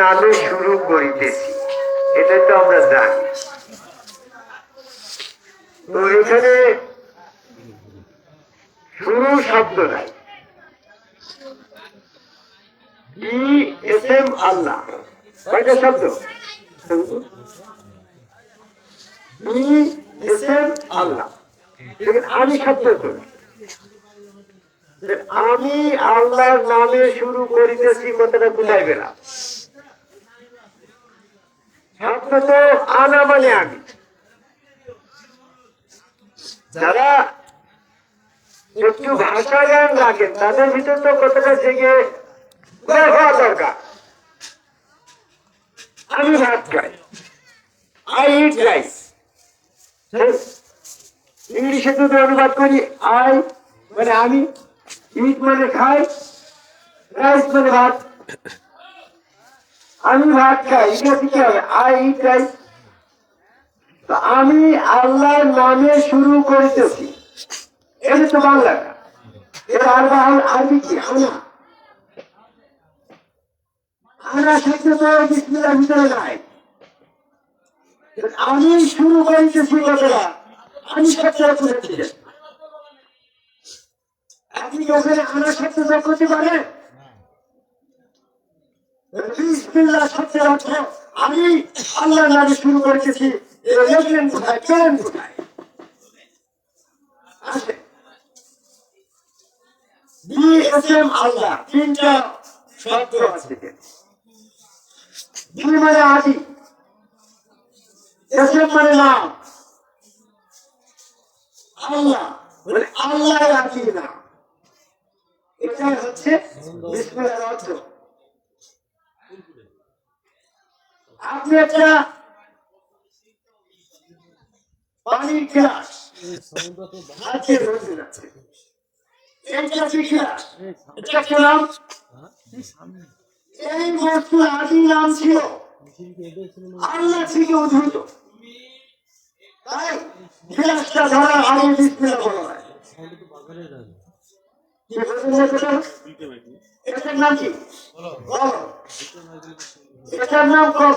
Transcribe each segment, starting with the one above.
নামে শুরু করিতেছি। এটা তো আমরা জানি। তো এখানে শুরু শব্দ নাই। এম আল্লাহ। কয়টা শব্দ? এম আল্লাহ। আমি শব্দ আমি আল্লাহর নামে শুরু করিতেছি, কথাটা বুঝাইবে পেলাম তো আনা মানে আমি যারা একটু ভাষা জ্ঞান রাখেন তাদের ভিতর তো কতটা জেগে হওয়া দরকার। আমি ভাত খাই। আই ইট রাইস ইংলিশে যদি অনুবাদ করি আই মানে আমি ইট মানে খাই রাইস মানে ভাত। আমি ভাত খাই, এটা কি হবে। আই ইট তো আমি আল্লাহর নামে শুরু করিতেছি। এটা তো বিসমিল্লার ভিতরে নাই। আমি শুরু করিতেছি আমি আপনি ওখানে আনা শব্দ করতে পারেন? আমি আল্লাহর নামে শুরু করেছি। আল্লাহ মানে মানে আল্লাহ মানে আল্লাহ আদি না। এটাই হচ্ছে বিসমিল্লাহর অর্থ। আপনি একটা পানির গ্লাস হাতে রোজে আছে এইটা কি গ্লাস এটা নাম? এই বস্তু আদি নাম ছিল। আল্লাহ থেকে উদ্ভূত নাম কি? এটার নাম কব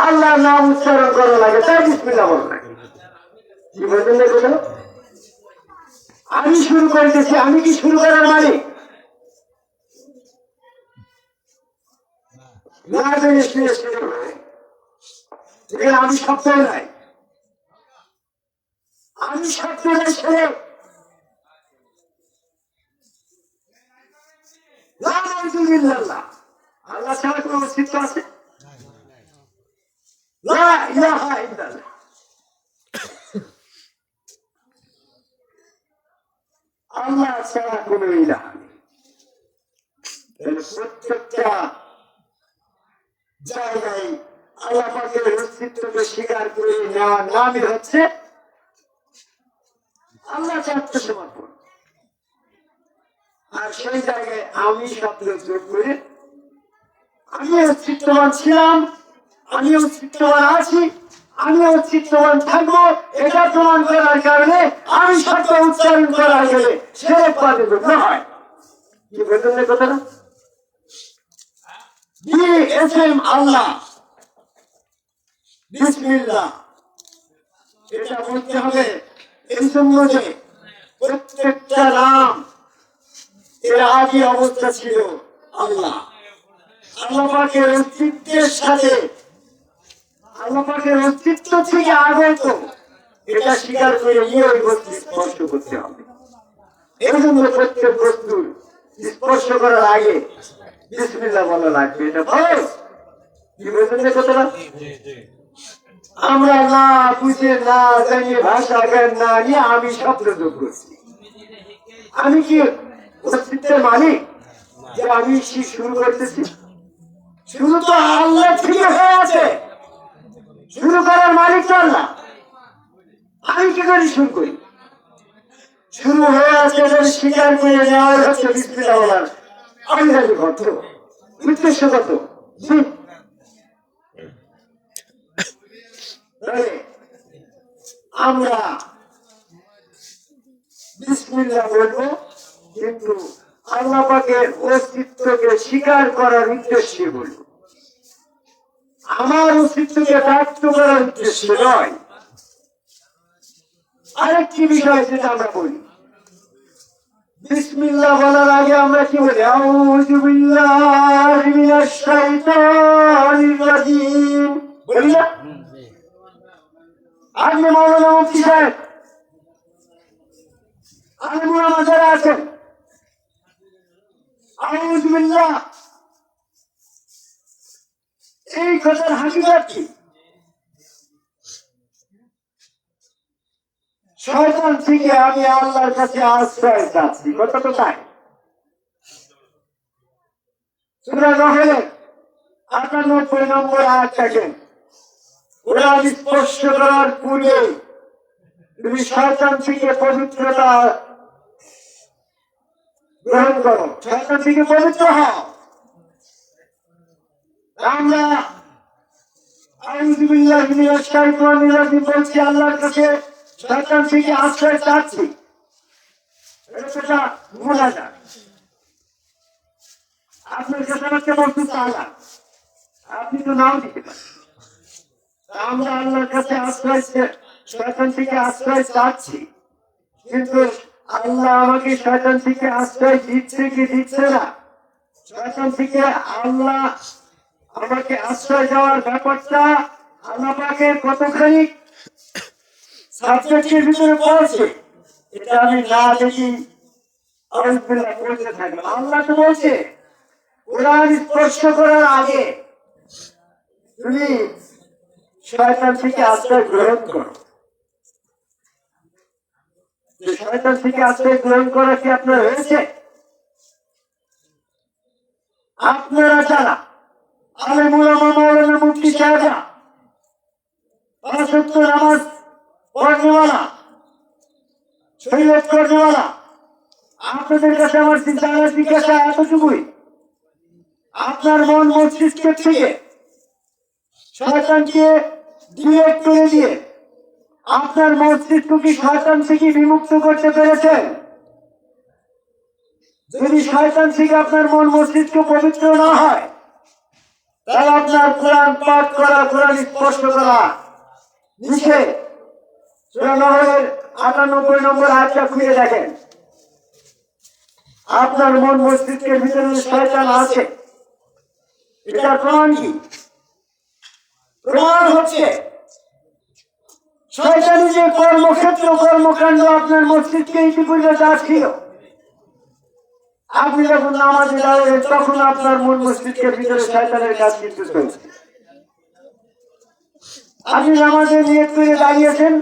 আল্লাহ নাম উচ্চারণ করা লাগে তাই বিসমিল্লা বলা লাগে কি বলছেন না আমি শুরু করতেছি আমি কি শুরু করার মালিক হয় আমি সব নাই আমি শব্দ নাই ছেলে লা ইলাহা ইল্লাল্লাহ। আল্লাহ ছাড়া কোনো অস্তিত্ব আছে লা ইলাহা ইল্লাল্লাহ। আল্লাহ ছাড়া কোনো ইলাহা নেই তাহলে প্রত্যেকটা জায়গায় আল্লাহ পাকের অস্তিত্বকে স্বীকার করে নেওয়ার হচ্ছে আল্লাহ আত্মসমর্পণ আর সেই জায়গায় আমি শব্দ যোগ করে আমি অস্তিত্ববান ছিলাম আমি অস্তিত্ববান আছি আমি অস্তিত্ববান থাকব এটা প্রমাণ করার কারণে আমি শব্দ উচ্চারণ করার গেলে সেরে পাবে না হয়। কি বলতেন না কথাটা? বিএসএম আল্লাহ। বিসমিল্লাহ। এটা বলতে হবে, এই জন্য প্রত্যেকটা নাম এর আদি অবস্থা ছিল আল্লাহ। আল্লাহ পাকের অস্তিত্বের সাথে, আল্লাহ পাকের অস্তিত্ব থেকে আগত, এটা স্বীকার করে নিয়ে ওই বস্তু স্পর্শ করতে হবে। এই জন্য প্রত্যেক বস্তু স্পর্শ করার আগে বিসমিল্লাহ বলা লাগবে। এটা ভালো কি বলছেন কথাটা? আমরা না বুঝে না জানি ভাষা জ্ঞান না নিয়ে আমি শব্দ যোগ করছি। আমি কি অস্তিত্বের মালিক? যে আমি শি- শুরু করতেছি? শুরু তো আল্লাহ থেকে হয়ে আছে। শুরু করার মালিক তো আল্লাহ। আমি কি করে শুরু করি? শুরু হয়ে আছে স্বীকার করে নেওয়া হচ্ছে বলার। আমি জানি কত। উদ্দেশ্য কত? তাহলে আমরা বিসমিল্লাহ বলব, কিন্তু আল্লাহ অস্তিত্বকে স্বীকার করার উদ্দেশ্যে বলব। আমার অস্তিত্বকে ব্যক্ত করার উদ্দেশ্যে নয়। আরেকটি বিষয় যেটা আমরা বলি, বিসমিল্লাহ বলার আগে আমরা কি বলি? আউযু বিল্লাহি মিনাশ বলি না? আপনি মৌলানা মুফতি সাহেব। আমি মোলামা যারা আছেন। বিল্লাহ এই কথার হাকিকত কি শয়তান থেকে আমি আল্লাহর কাছে আশ্রয় চাচ্ছি। তো তাই সুতরাং নহলে আটানব্বই নম্বর আয়াত দেখেন। ওরা স্পর্শ করার পূর্বে তুমি শয়তান থেকে পবিত্রতা গ্রহণ করো। শয়তান থেকে পবিত্র হও। আমরা আউযুবিল্লাহি মিনাশ শাইতানির বলছি, আল্লাহর কাছে শয়তান থেকে আশ্রয় চাচ্ছি। এটা ভোলা যায় আপনার কাছে আমাকে বলতে আপনি তো নাও দিতে পারেন। আমরা আল্লাহর কাছে আশ্রয় শয়তান থেকে আশ্রয় চাচ্ছি। কিন্তু আল্লাহ আমাকে শয়তান থেকে আশ্রয় দিচ্ছে কি দিচ্ছে না? শয়তান থেকে আল্লাহ আমাকে আশ্রয় দেওয়ার ব্যাপারটা আল্লাহ পাকে কতখানি সাবজেক্টের ভিতরে পড়ছে, এটা আমি না দেখি আল্লাহ তো বলছে, কোরআন স্পর্শ করার আগে তুমি শয়তান থেকে আশ্রয় গ্রহণ শয়তান থেকে আশ্রয় গ্রহণ করা কি আপনার হয়েছে? আপনারা যারা মুলামা মৌলানা পাঁচত্ব নামাজ আপনাদের কাছে আমার চিন্তা জিজ্ঞাসা এতটুকুই। আপনার মন মস্তিষ্কের থেকে শয়তানকে ডিলেট করে দিয়ে আপনার মস্তিষ্ক কি শয়তান থেকে বিমুক্ত করতে পেরেছেন যদি শয়তান থেকে আপনার মন মস্তিষ্ক পবিত্র না হয়, তাহলে আপনার কোরআন পাঠ করা, কোরআন স্পষ্ট করা নিষেধ। সূরা নহরের আটানব্বই নম্বর হাতটা খুঁজে দেখেন। আপনার মন মস্তিষ্কের ভিতরে শয়তান আছে, এটা প্রমাণ কি? প্রমাণ হচ্ছে শয়তানি যে কর্মক্ষেত্র কর্মকাণ্ড আপনার মস্তিষ্কে ইতিপূর্বে যা ছিল আপনি যখন নামাজে দাঁড়াবেন তখন আপনার মন মস্তিষ্কের ভিতরে শয়তানের কাজ কিন্তু চলছে। আপনি নামাজে নিয়ত করে দাঁড়িয়েছেন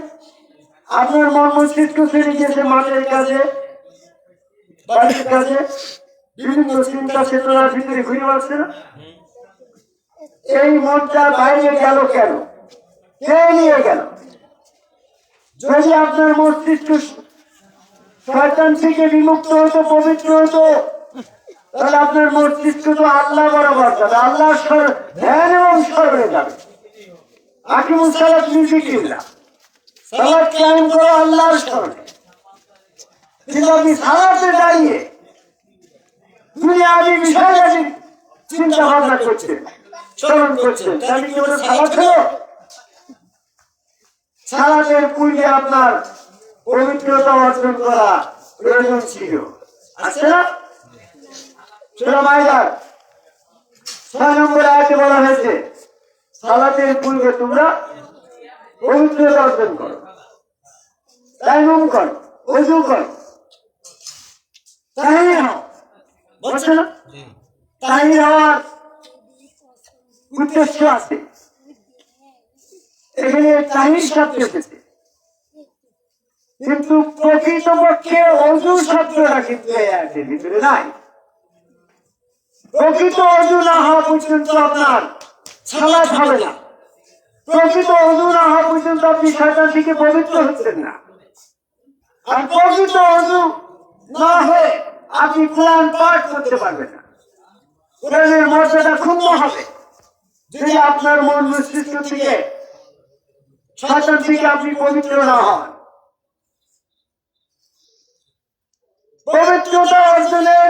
আপনার মন মস্তিষ্ক ফিরে গিয়েছে মাঠের কাছে বাড়ির কাছে বিভিন্ন চিন্তা চেতনার ভিতরে ঘুরে বেড়াচ্ছে না এই মনটা বাইরে গেল কেন? কে নিয়ে গেল? যদি আপনার মস্তিষ্ক শয়তান থেকে বিমুক্ত হতো, পবিত্র হতো, তাহলে আপনার মস্তিষ্ক তো আল্লাহ বরাবর যাবে। আল্লাহ ধ্যান এবং স্মরণে যাবে। আকিমুল সালাত মিউজিকিল্লা সালাত কায়েম করো আল্লাহর স্মরণে কিন্তু আপনি সালাতে দাঁড়িয়ে দুনিয়াবি বিষয়বাদী চিন্তা ভাবনা করছেন। স্মরণ করছেন তাহলে কি হলো সালাতের পূর্বে আপনার পবিত্রতা অর্জন করা প্রয়োজন ছিল। আছে না সেটা মাইদার ছয় নম্বর আয়াতে বলা হয়েছে সালাতের পূর্বে তোমরা পবিত্রতা অর্জন করো। তাইমুম করো অজু করো। তাহির হও। বলছে না তাহির হওয়ার উদ্দেশ্য আছে। এখানে তাহির শব্দ এসেছে। কিন্তু প্রকৃতপক্ষে অজু শব্দটা কিন্তু আয়াতের ভিতরে নাই। প্রকৃত অজু না হওয়া পর্যন্ত আপনার ছালা হবে না। প্রকৃত অজু না হওয়া পর্যন্ত আপনি শয়তান থেকে পবিত্র হচ্ছেন না। আর প্রকৃত অজু না হয়ে আপনি কোরআন পাঠ করতে পারবেন না। কোরআনের মর্যাদা ক্ষুণ্ণ হবে। যদি আপনার মন মস্তিষ্ক থেকে শয়তান থেকে আপনি পবিত্র না হন। পবিত্রতা অর্জনের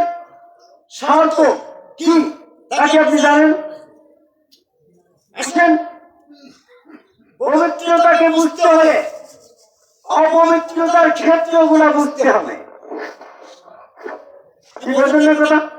শর্ত কি তাকে আপনি জানেন? পবিত্রতাকে বুঝতে হলে অপবিত্রতার ক্ষেত্রগুলো বুঝতে হবে। কথা?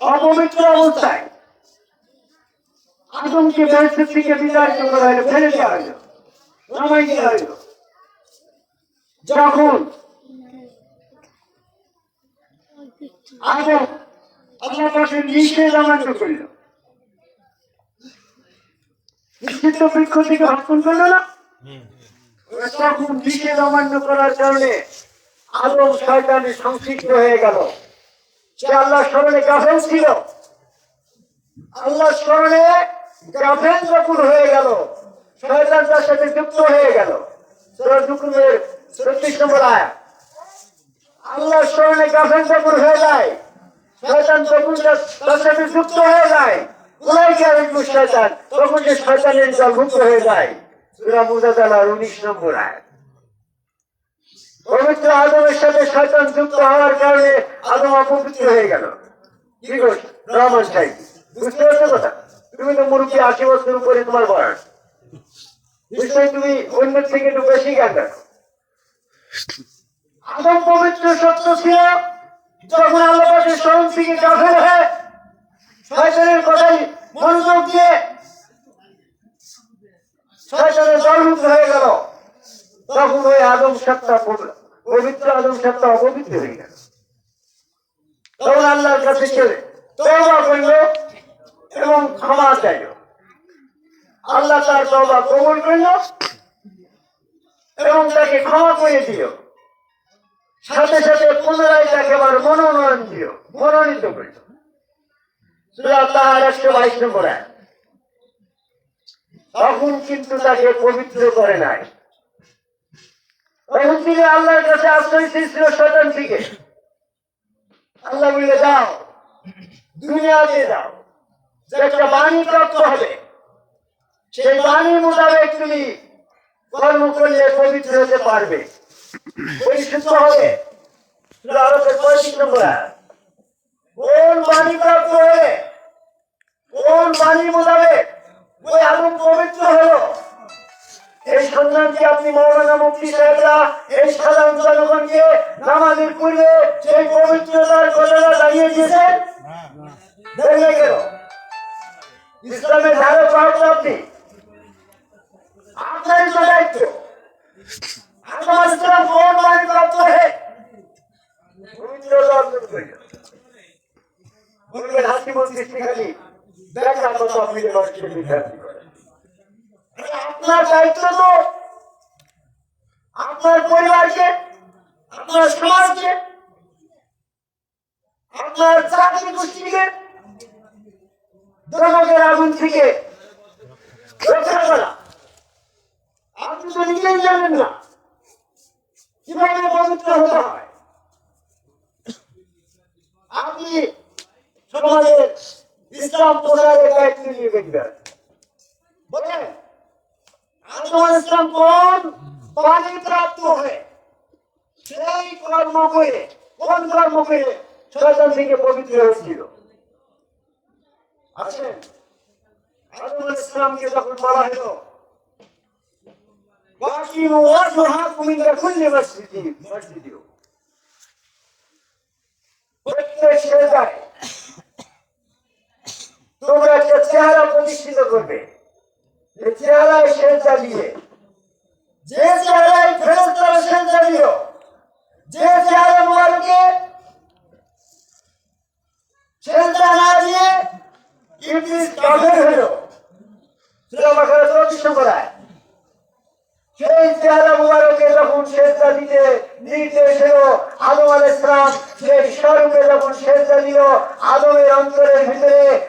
অপবিত্র অবস্থায়। আদমকে বেহেস্ত থেকে বিতাড়িত করা হলো ফেলে দেওয়া হলো, নামাই দেওয়া যখন আদম আল্লাহ পাশে নিষেধ আমান্য করল, নিষিদ্ধ বৃক্ষ থেকে ভক্ষণ করল না? তখন নিষেধ অমান্য করার কারণে আদম শয়তানে সংশ্লিষ্ট হয়ে গেল। সে আল্লাহ স্মরণে গাফেল ছিল। আল্লাহ স্মরণে গাফেল যখন হয়ে গেল, শয়তান তার সাথে যুক্ত হয়ে গেল। সুরা জুকুমের ছত্রিশ নম্বর আয়া আল্লাহ স্মরণে গাফেল যখন হয়ে যায়, শয়তান যখন তার- সাথে যুক্ত হয়ে যায় শয়তান, তখন যে শয়তানের দল মুক্ত হয়ে যায়। সুরা মুজাদালার উনিশ নম্বর আয় পবিত্র আদমের সাথে শয়তান যুক্ত হওয়ার কারণে আদম অপবিত্র হয়ে গেল। কি রহমান সাহেব, বুঝতে পারছ কথা? তুমি তো মুরব্বী আশি বছর উপরে তোমার বয়স। তুমি অন্যের থেকে একটু বেশি জ্ঞান আদম পবিত্র সত্য ছিল, যখন আল্লাহ পাকের স্মরণ থেকে গাফেল হয়ে শয়তানের কথাই মনোযোগ দিয়ে শয়তানের দলমুক্ত হয়ে গেল। তখন ওই আদম পব- পবিত্র আদম সত্তা অপবিত্র হয়ে গেল। তখন আল্লাহর কাছে তওবা করল এবং ক্ষমা চাইল। আল্লাহ তার তওবা কবুল করল এবং তাকে ক্ষমা করে দিল। সাথে সাথে পুনরায় তাকে আবার মনোনয়ন দিল, মনোনীত করল। তাহার একশো বাইশ নম্বর। তখন কিন্তু তাকে পবিত্র করে নাই। তখন তিনি আল্লাহর কাছে আশ্রয় চেয়েছিল শতান থেকে। আল্লাহ বলে যাও দুনিয়াতে যাও। যে একটা বাণী প্রাপ্ত হবে, সেই বাণী মোতাবেক তুমি কর্ম করলে পবিত্র হতে পারবে। পরিশুদ্ধ হবে। আরবের পঁয়ত্রিশ নম্বর। কোন বাণী প্রাপ্ত হয়ে কোন বাণী মোতাবেক ওই আগুন পবিত্র হলো? এই সন্ধানটি আপনি মৌলানা মুফতি সাহেবরা? এই সাধারণ জনগণকে নামাজের পূর্বে সেই পবিত্রতার কথাটা দিয়েছেন? ইসলামের ধারে প্রাপ্ত আপনি। আপনারই তো দায়িত্ব। করেন আপনার দায়িত্ব তো আপনার পরিবারকে, আপনার সমাজকে, আপনার জাতি গোষ্ঠীকে ধর্মের আগুন থেকে রক্ষা করা। আপনি তো নিজেই জানেন না কীভাবে পবিত্র হতে হয়। আপনি সমাজের ইসলাম প্রচারের দায়িত্ব নিয়ে দেখবেন। বলেন। আদম কোন পানি প্রাপ্ত হয়ে সেই কর্ম করে, কোন কর্ম করে শয়তান থেকে পবিত্র হয়েছিল? আচ্ছা, আছেন আদম ইসলামকে যখন বলা হলো, বাকি ওয়াজহাকুম ইলা কুল্লি মসজিদিন মসজিদিও? প্রত্যেক সেজায় তোমরা একটা চেহারা প্রতিষ্ঠিত করবে। চেহারায় সেজদা দিয়ে যে চেহারায় ফেরস্তারা সেজদা দিল যে চেহারা মোবারকে সেজদা না দিয়ে ইবলিস কাফের হলো। সূরা বাকারা 34 নম্বর সেই চেহারা মুবারকে যখন সেজদা দিতে নির্দেশ এলো আদম আল ইসলাম সেই স্বরূপে যখন সেজদা দিল আদমের অন্তরের ভিতরে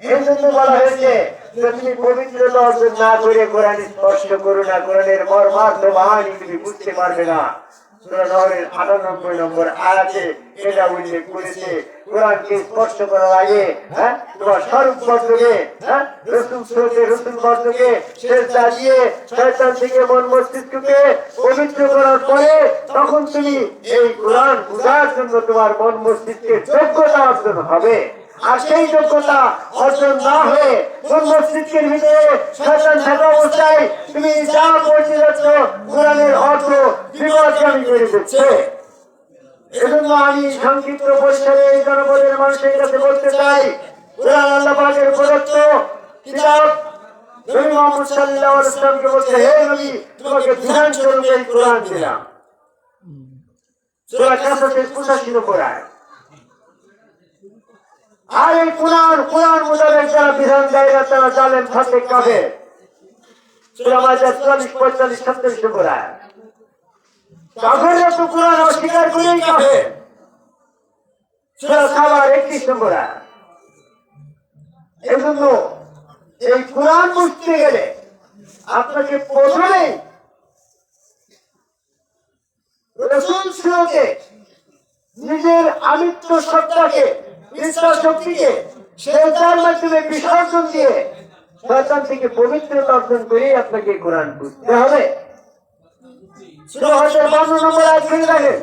এই জন্য বলা হয়েছে যে তুমি পবিত্রতা অর্জন না করে কোরআন স্পর্শ করো না, কোরআনের মর্মার্থ বাহানি তুমি বুঝতে পারবে না। সূরা নহরের 98 নম্বর আয়াতে এটা উল্লেখ করেছে, কোরআনকে স্পর্শ করার আগে হ্যাঁ হ্যাঁ থেকে মন মস্তিষ্ককে পবিত্র করার পরে তখন তুমি এই কোরআন বুঝার জন্য তোমার মন মস্তিষ্কের যোগ্যতা অর্জন হবে। আর সেই যোগ্যতা অর্জন না হয়ে মস্তিষ্কের ভিতরে শয়তান থাকা অবস্থায় তুমি যা পড়তে যাচ্ছ কোরআনের অর্থ বিপদগামী করে দিচ্ছে। এজন্য আমি সংক্ষিপ্ত পরিসরে এই জনপদের মানুষের কাছে বলতে চাই কোরআন আল্লাহ পাকের প্রদত্ত কিতাব নবী মুহাম্মদ সাল্লাল্লাহু আলাইহি ওয়াসাল্লামকে বলতে হে নবী তোমাকে বিধান স্বরূপ এই কোরআন দিলাম। সূরা কাসাসের 85 নম্বর আয়াত এই কোরআন কোরআন মোতাবেক যারা বিধান দেয় না, তারা জালেম থাকে কাফে সূরা মাইদা 44 45 47 নম্বর আয়াত। কাফেররা তো কোরআন অস্বীকার করেই কাফের সূরা সাবার 31 নম্বর আয়াত। এজন্য এই কোরআন গেলে আপনাকে প্রথমেই রসুল নিজের আমিত্ব সত্তাকে বিশ্বাস শক্তিকে সেটার মাধ্যমে বিসর্জন দিয়ে শয়তান থেকে পবিত্রতা অর্জন করেই আপনাকে কোরআন বুঝতে হবে। সুরহতের বান্ন নম্বর আজ ফিরে রাখেন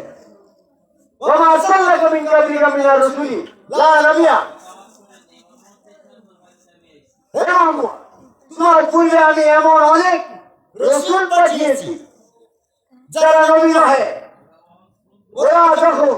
ওমা আসাল্লাকা মিন কাবলিকা মিনার রসুলি লা নবিয়া। হে মোহাম্মদ, তোমার পূর্বে আমি এমন অনেক রসুল পাঠিয়েছি যারা নবী নহে। ওরা যখন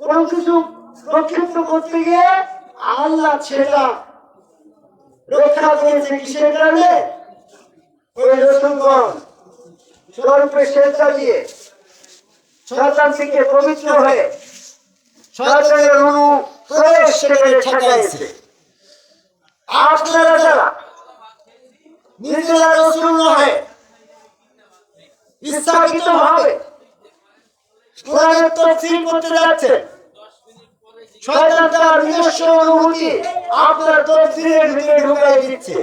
কোনো কিছু প্রক্ষিপ্ত করতে গিয়ে আল্লাহ সেটা রক্ষা করেছে কিসের কারণে? রসুলগণ স্বরূপে সেজদা দিয়ে শয়তান থেকে পবিত্র হয়ে শয়তানের অনু আপনারা যারা নিজেরা রসুল নয় ইচ্ছাকৃত ভাবে কোরআনের করতে যাচ্ছে। শয়তান তার নিজস্ব অনুভূতি আপনার তফসিলের ভিতরে ঢুকাই দিচ্ছে।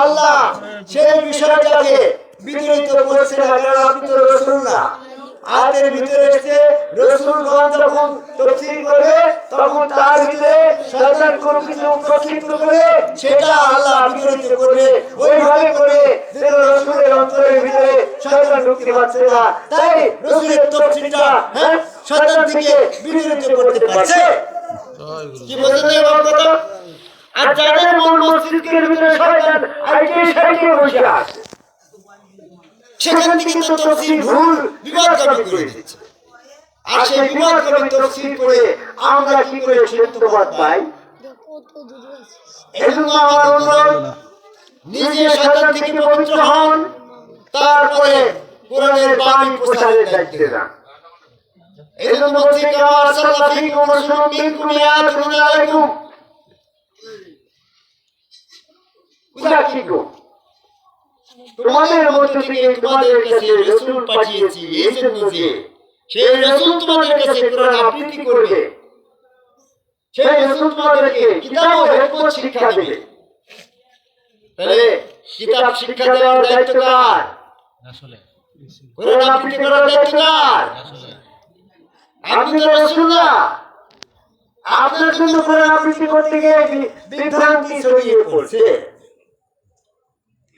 আল্লাহ সেই বিষয়টাকে বিচলিত করছে না কারণ আপনি তো রসুল না। আয়াতের ভিতরে এসে রসুলগণ যখন তফসিল করবে, তখন তার ভিতরে শয়তান কোনো কিছু প্রক্ষিপ্ত করে সেটা আল্লাহ বিচলিত করবে। ওইভাবে করে যেন রসুলের অন্তরের ভিতরে শয়তান ঢুকতে পারছে না তাই রসুলের তফসিলটা হ্যাঁ শয়তান থেকে বিচলিত করতে পারছে। কি বলতে আমার কথা? আর যাদের মন মস্তিষ্কের ভিতরে শয়তান আইতে সাইতে বসে আছে? সেখান থেকে তো তফসিল ভুল বিবাদগামী করে দিচ্ছে আর সেই বিবাদগামী তফসিল করে আমরা কি করে সত্যবাদ পাই? এজন্য আমার অনুরোধ নিজে শয়তান থেকে পবিত্র হন তারপরে কোরআনের বাণী প্রচারের দায়িত্বে যান। এজন্য বলছি মিনকুম ইয়াতুন আলাইকুম। উদাকিকুম তোমাদের মধ্য থেকে তোমাদের কাছে রসুল পাঠিয়েছি, এই জন্য সেই রসুল তোমাদের কাছে কোরআন আবৃত্তি করবে। সেই রসুল তোমাদেরকে কিতাব ও হেকমত শিক্ষা দেবে। তাহলে কিতাব শিক্ষা দেওয়ার দায়িত্ব কার? আসলে কোরআন আবৃত্তি করার দায়িত্ব কার? আপনি তো রসুল না। আপনার জন্য কোরআন আবৃত্তি করতে গিয়ে বিভ্রান্তি ছড়িয়ে পড়ছে আপনি পবিত্র হবেন কীভাবে হবেন চলেন না, সূরা বাকারা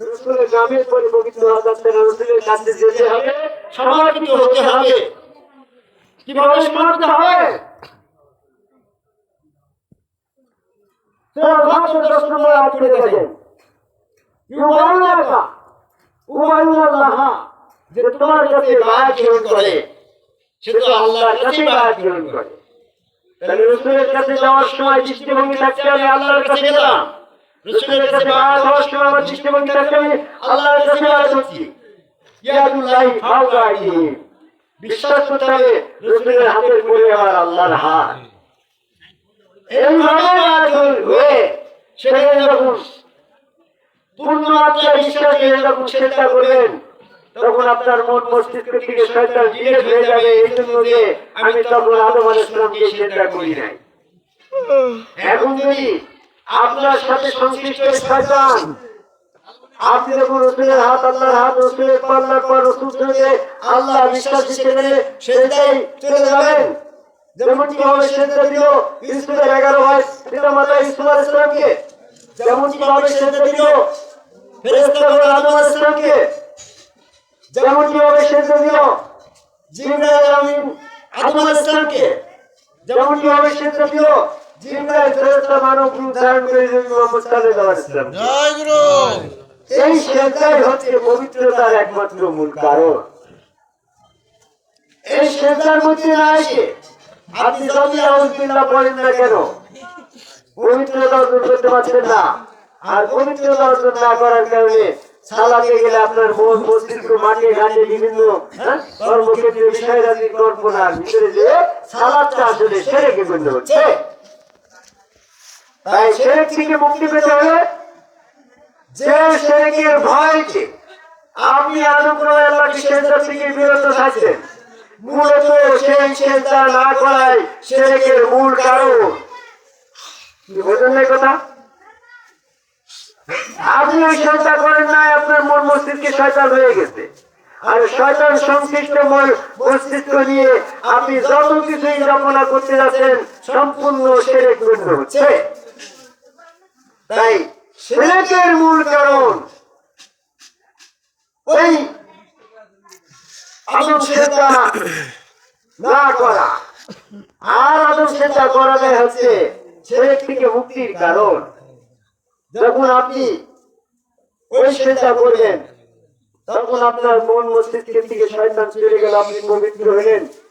রসুলের নামের পরে পবিত্র না রসুলের কাছে যেতে হবে, সমাহিত হতে হবে। কীভাবে সমাহিত হবে? যে তোমার কাছে বায়াত গ্রহণ করে, সে তো আল্লাহর কাছে বায়াত গ্রহণ করে। তাহলে রসুলের কাছে যাওয়ার সময় দৃষ্টিভঙ্গি থাকতে আমি আল্লাহর কাছে গেলাম। রসুলের কাছে আল্লাহর কাছে বিশ্বাস করতে হবে রসুলের হাতের পরে আমার আল্লাহর হাত এইভাবে বায়াত হয়ে সেখানে যখন পূর্ণ মাত্রায় বিশ্বাস নিয়ে যখন চিন্তা করবেন তখন আপনার মন মস্তিষ্ক থেকে শয়তান ডিলেট হয়ে যাবে এই জন্য যে আমি তখন আদম আলাইসলামকে চিন্তা করি নাই। এখন যদি আপনার সাথে সংশ্লিষ্ট শয়তান। আপনি যখন রসুলের হাত, আল্লাহর হাত, রসুলের পাল্লার পর রসুল সঙ্গে আল্লাহ বিশ্বাস হিসেবে সেটাই চলে যাবেন যেমনটি ভাবে সেটা দিল ইসুফের এগারো ভাই পিতা মাতা ইসুফ আলাইহিস সালামকে। যেমনটি ভাবে সেটা দিল ভাবে সেটা দিল এই সেজদাই হচ্ছে পবিত্রতার একমাত্র মূল কারণ। এই সেজদার মধ্যে না এসে আপনি যদি আউযবিল্লাহ পড়েন না কেন পবিত্রতা অর্জন করতে পারছেন না। আর পবিত্রতা অর্জন না করার কারণে সালাতে গেলে আপনার মন মস্তিষ্ক মাঠে ঘাটে বিভিন্ন হ্যাঁ, কর্মক্ষেত্রে বিষয়রাজির কল্পনার ভিতরে যে সালাদটা আসলে সেরেকে গণ্য হচ্ছে। থেকে মুক্তি পেতে হলে যে ভয়কে আপনি আনুগ্রহে থেকে বিরত থাকছেন মূলত সেই না করাই মূল কারণ। বোঝেন না কথা? আপনি ওই সেজদা করেন না আপনার মন মস্তিষ্কে শয়তান হয়ে গেছে। আর শয়তান সংশ্লিষ্ট মস্তিষ্ক নিয়ে আপনি যত কিছুই রচনা করতে যাচ্ছেন, সম্পূর্ণ সেরেক হচ্ছে। তাই সেরেকের মূল কারণ। ওই আদম সেজদা না করা। আর আদম সেজদা করাটাই হচ্ছে সেরেক থেকে মুক্তির কারণ। যখন আপনি ওই সেজদা করবেন তখন আপনার মন মস্তিষ্কের থেকে শয়তান চলে গেল, আপনি পবিত্র হলেন।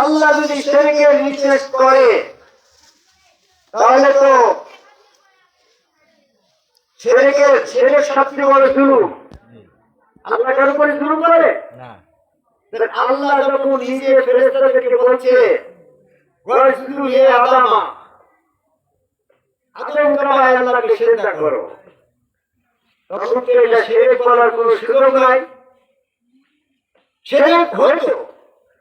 আল্লাহ যদি সেরেকের নির্দেশ করে তাহলে তো সবচেয়ে বড় জুলুম। আল্লাহ কার উপরে জুলুম করে? আল্লাহ যখন নিজে ফেরেস্তাদেরকে বলছে লি আদামা। আদম কামায় আল্লাহকে সেজদা করো। তখন তো এটা সেরেক বলার কোনো সুযোগ নাই। সেরেক হয়তো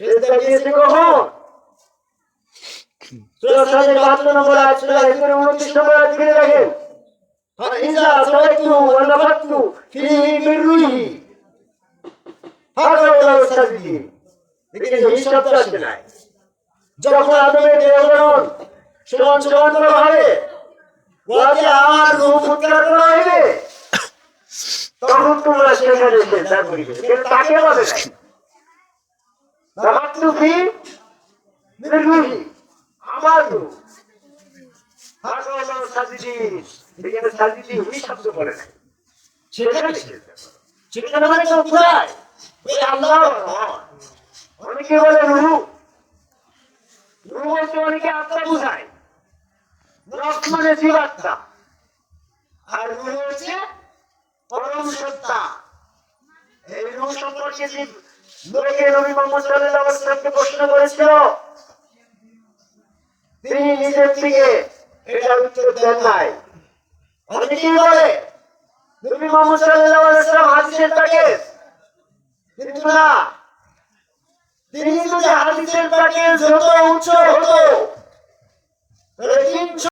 শ্রদ্ধা দিয়েছে কখন? সূরা সাদের 72 নম্বর আয়াত সূরা হিজরের 29 নম্বর আয়াত ফিরে দেখেন। ইজা সালাতু ওয়া নাফাতু ফিহি রূহি হাযা সাজিদি দেখেন এই শব্দ আছে যখন আদমের দেহগণ সমান সমান করা হবে ওয়াকে আমার রূপ উদ্ধার করা হবে তখন তোমরা সেখানে চেষ্টা করিবে। কিন্তু তাকে কোথায় ওই আল্লাহ অনেকে বলে রুহু। রুহু বলতে অনেকে আত্মা বুঝায়। রস মানে জীবাত্মা। আর রুহু হচ্ছে পরম সত্তা। এই রুহু সম্পর্কে যে লোকে নবী মোহাম্মদ সাল্লাল্লাহু আলাইহি ওয়াসাল্লামকে প্রশ্ন করেছিল, তিনি নিজের থেকে তিনি যদি হাদিসের প্যাকেজ যত উচ্চ হতো